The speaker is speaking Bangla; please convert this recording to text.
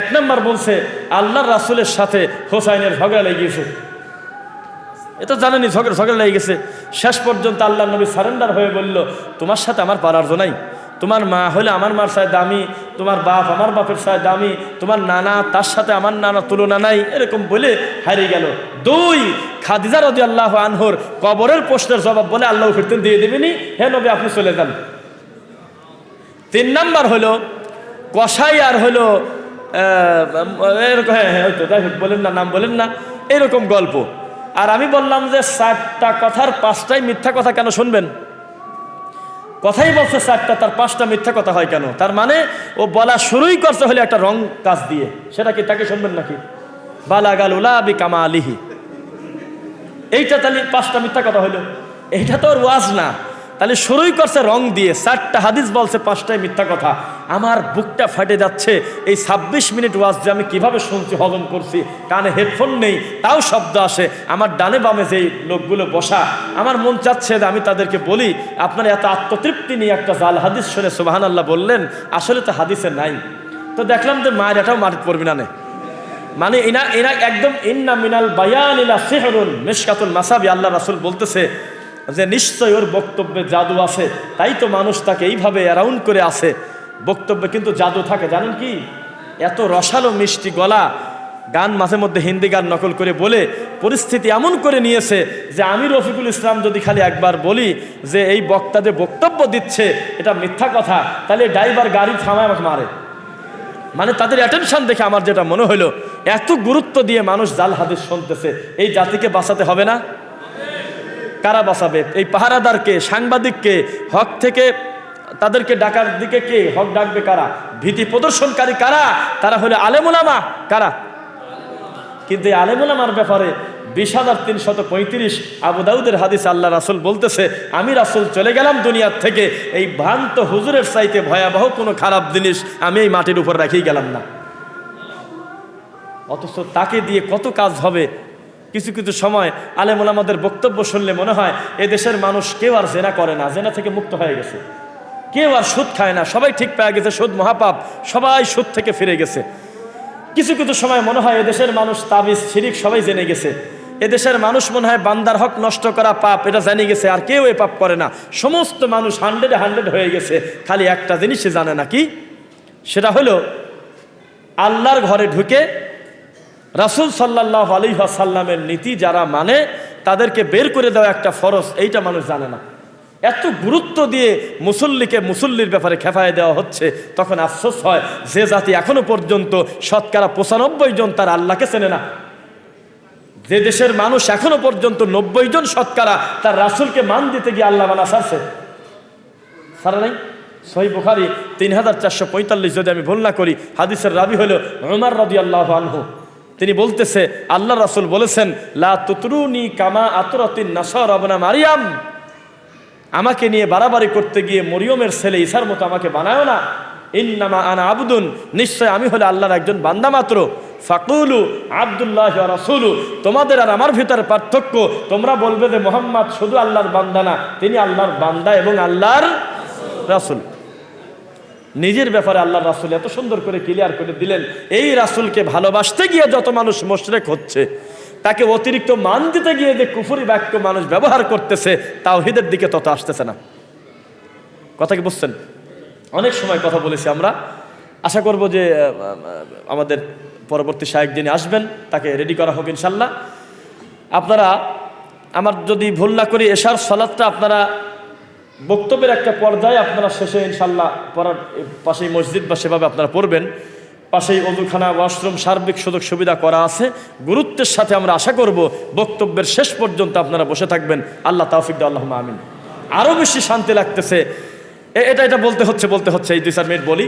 এক নম্বর বলছে, আল্লাহর রাসুলের সাথে হোসাইনের ঝগড়া লেগে গেছে। এটা জানেনি ঝগড়া ঝগড়া লেগে গেছে। শেষ পর্যন্ত আল্লাহ নবী সারেন্ডার হয়ে বলল, তোমার সাথে আমার পারার্য নাই। তোমার মা হলে আমার মার সাথে দামি, তোমার বাপ আমার বাপের সাথে দামি, তোমার নানা তার সাথে আমার নানা তুলনা নাই। এরকম বলে হারিয়ে গেল। দুই, খাদিজা রদি আল্লাহ আনহর কবরের প্রশ্নের জবাব বলে আল্লাহ ফিরতেন, দিয়ে দেবেনি। হে নবী, আপনি চলে যান। তিন নাম্বার হলো কষাই আর হলো এরকম হ্যাঁ হ্যাঁ হয়তো, যাই হোক, বলেন না, নাম বলেন না, এরকম গল্প। আর আমি বললাম যে চারটা কথার পাঁচটাই মিথ্যা কথা কেন শুনবেন? কথাই বলছে চারটা তার পাঁচটা মিথ্যা কথা হয় কেন? তার মানে ও বলা শুরুই করছে হলে একটা রং কাজ দিয়ে। সেটা কি তাকে শুনবেন নাকি? বালা বালাগাল উলাবি কামা আলিহি এইটা তাহলে পাঁচটা মিথ্যা কথা হইল এইটা তো ওর ওয়াজ না। তাহলে শুরুই করছে রং দিয়ে। চারটা হাদিস বলছে পাঁচটাই মিথ্যা কথা। আমার বুকটা ফাটে যাচ্ছে। এই ছাব্বিশ মিনিট ওয়াজ যে আমি কীভাবে শুনছি, হজম করছি, কানে হেডফোন নেই, তাও শব্দ আসে। আমার ডানে বামে যেই লোকগুলো বসা, আমার মন চাচ্ছে যে আমি তাদেরকে বলি, আপনার এত আত্মতৃপ্তি নিয়ে একটা জাল হাদিস শুনে সুবাহান আল্লাহ বললেন, আসলে তো হাদিসে নাই। তো দেখলাম যে মায়ের এটাও মাটির পড়বি না। মানে এনা এনা একদম ইন্না মিনাল বায়ান ইলা সিহরুন মিশকাতুল মাসাবি, আল্লাহ রাসূল বলতেছে যে নিশ্চয় ওর বক্তব্যে জাদু আছে, তাই তো মানুষ তাকে এইভাবে অ্যারাউন্ড করে আছে। বক্তব্যে কিন্তু জাদু থাকে, জানেন কি? এত রসালো মিষ্টি গলা গান মাঝে মধ্যে হিন্দি গান নকল করে বলে পরিস্থিতি এমন করে নিয়েছে যে আমি রফিকুল ইসলাম যদি খালি একবার বলি যে এই বক্তা যে বক্তব্য দিচ্ছে, এটা মিথ্যা কথা, তাহলে ড্রাইভার গাড়ি থামায় আমাকে মারে। মানে তাদের অ্যাটেনশন দেখে আমার যেটা মনে হলো, এত গুরুত্ব দিয়ে মানুষ জাল হাদিস শুনতেছে, এই জাতিকে বাঁচাতে হবে না? কারা বাঁচাবে? এই পাহারাদারকে, সাংবাদিককে, হক থেকে তাদেরকে ডাকার দিকে কে? হক ডাকবে কারা? ভীতি প্রদর্শনকারী কারা? তারা হলো আলেমুলামা। কারা? কিন্তু এই আলেমুলামার ব্যাপারে বিশ হাজার তিনশত পঁয়ত্রিশ আবু দাউদের হাদিস আল্লাহ রাসুল বলতেছে, আমি রাসুল চলে গেলাম দুনিয়ার থেকে, এই ভ্রান্ত হুজুরের চাইতে ভয়াবহ কোনো খারাপ জিনিস আমি এই মাটির উপর রেখেই গেলাম না। অথচ তাকে দিয়ে কত কাজ হবে? কিছু কিছু সময় আলেমুল আমাদের বক্তব্য শুনলে মনে হয়, এ দেশের মানুষ কেউ আর জেনা করে না, জেনা থেকে মুক্ত হয়ে গেছে। কেউ আর সুদ খায় না। সবাই ঠিক পেয়ে গেছে, সুদ মহাপাপ। সবাই সুদ থেকে ফিরে গেছে। কিছু কিছু সময় মনে হয় এদেশের মানুষ তাবিজ, শিরিক সবাই জেনে গেছে। এদেশের মানুষ মনে হয় বান্দার হক নষ্ট করা পাপ, এটা জেনে গেছে, আর কেউ এ পাপ করে না। সমস্ত মানুষ হান্ড্রেডে হান্ড্রেড হয়ে গেছে। খালি একটা জিনিসই জানে না কি? সেটা হলো, আল্লাহর ঘরে ঢুকে রাসুল সাল্লাহ আলী সাল্লামের নীতি যারা মানে তাদেরকে বের করে দেওয়া একটা ফরজ, এইটা মানুষ জানে না। এত গুরুত্ব দিয়ে মুসল্লিকে মুসল্লির ব্যাপারে খেপায় দেওয়া হচ্ছে, তখন আফসোস হয় যে জাতি এখনও পর্যন্ত শতকরা পঁচানব্বই জন তার আল্লাহকে চেনে না। যে দেশের মানুষ এখনও পর্যন্ত নব্বই জন শতকরা তার রাসুলকে মান দিতে গিয়ে আল্লাহ মানা সারছে সারা নাই? সহি বুখারি তিন হাজার চারশো পঁয়তাল্লিশ যদি আমি ভুল না করি, হাদিসের রাবি হলো রোমার রদি আল্লাহ আনহু। তিনি বলতেছে আল্লাহ রাসুল বলেছেন, লা তুতরুনি কামা আতরতিন নাসর আবনা মারিয়াম। আমাকে নিয়ে বাড়াবাড়ি করতে গিয়ে মরিয়মের ছেলে ইসার মতো আমাকে বানায় না। ইন্নামা আনা আবদুন, নিশ্চয় আমি হলে আল্লাহর একজন বান্দা মাত্র। ফাকুলু, আবদুল্লাহ রাসুলু, তোমাদের আর আমার ভিতরে পার্থক্য, তোমরা বলবে যে মোহাম্মদ শুধু আল্লাহর বান্দা না, তিনি আল্লাহর বান্দা এবং আল্লাহর রাসুল। নিজের ব্যাপারে আল্লাহ রাসুল এত সুন্দর করে ক্লিয়ার করে দিলেন, এই রাসুলকে ভালোবাসতে গিয়ে যত মানুষ মোশরেক হচ্ছে। তাকে অতিরিক্ত মান দিতে গিয়ে যে কুফুরি বাক্য মানুষ ব্যবহার করতেছে, তাওহিদের দিকে তত আসতেছে না। কথা কি বুঝছেন? অনেক সময় কথা বলেছি আমরা। আশা করব যে আমাদের পরবর্তী শায়েক যিনি আসবেন, তাকে রেডি করা হোক ইনশাল্লাহ। আপনারা, আমার যদি ভুল না করি, এশার সলাদটা আপনারা বক্তব্যের একটা পর্যায়ে আপনারা শেষে ইনশাল্লাহ পড়ার পাশেই মসজিদ বা সেভাবে আপনারা পড়বেন। পাশেই অজুখানা ওয়াশরুম, সার্বিক সুযোগ সুবিধা করা আছে। গুরুত্বের সাথে আমরা আশা করব বক্তব্যের শেষ পর্যন্ত আপনারা বসে থাকবেন। আল্লাহ তাফিক আল্লাহ আমিন। আরও বেশি শান্তি লাগতেছে। এটা এটা বলতে হচ্ছে বলতে হচ্ছে। এই দুই, চার মিনিট বলি।